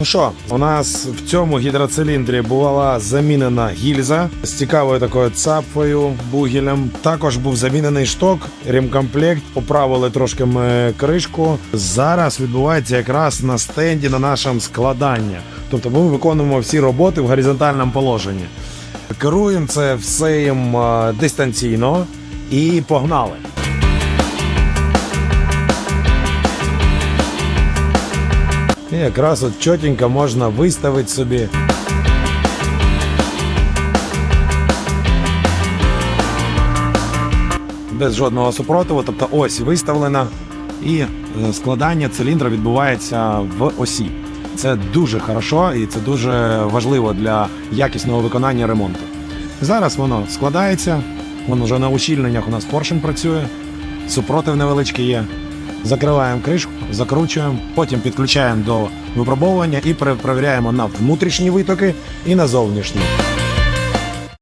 Ну що, у нас в цьому гідроциліндрі була замінена гільза з цікавою такою цапфою, бугелем. Також був замінений шток, ремкомплект, поправили трошки ми кришку. Зараз відбувається якраз на стенді на нашому складанні. Тобто ми виконуємо всі роботи в горизонтальному положенні. Керуємо це все їм е, дистанційно і погнали. І якраз от чотенько можна виставити собі. Без жодного супротиву, тобто ось виставлена, і е, складання циліндра відбувається в осі. Це дуже хорошо і це дуже важливо для якісного виконання ремонту. Зараз воно складається, воно вже на ущільненнях у нас поршень працює, супротив невеличкий є. Закриваємо кришку, закручуємо, потім підключаємо до випробовування і перепровіряємо на внутрішні витоки і на зовнішні.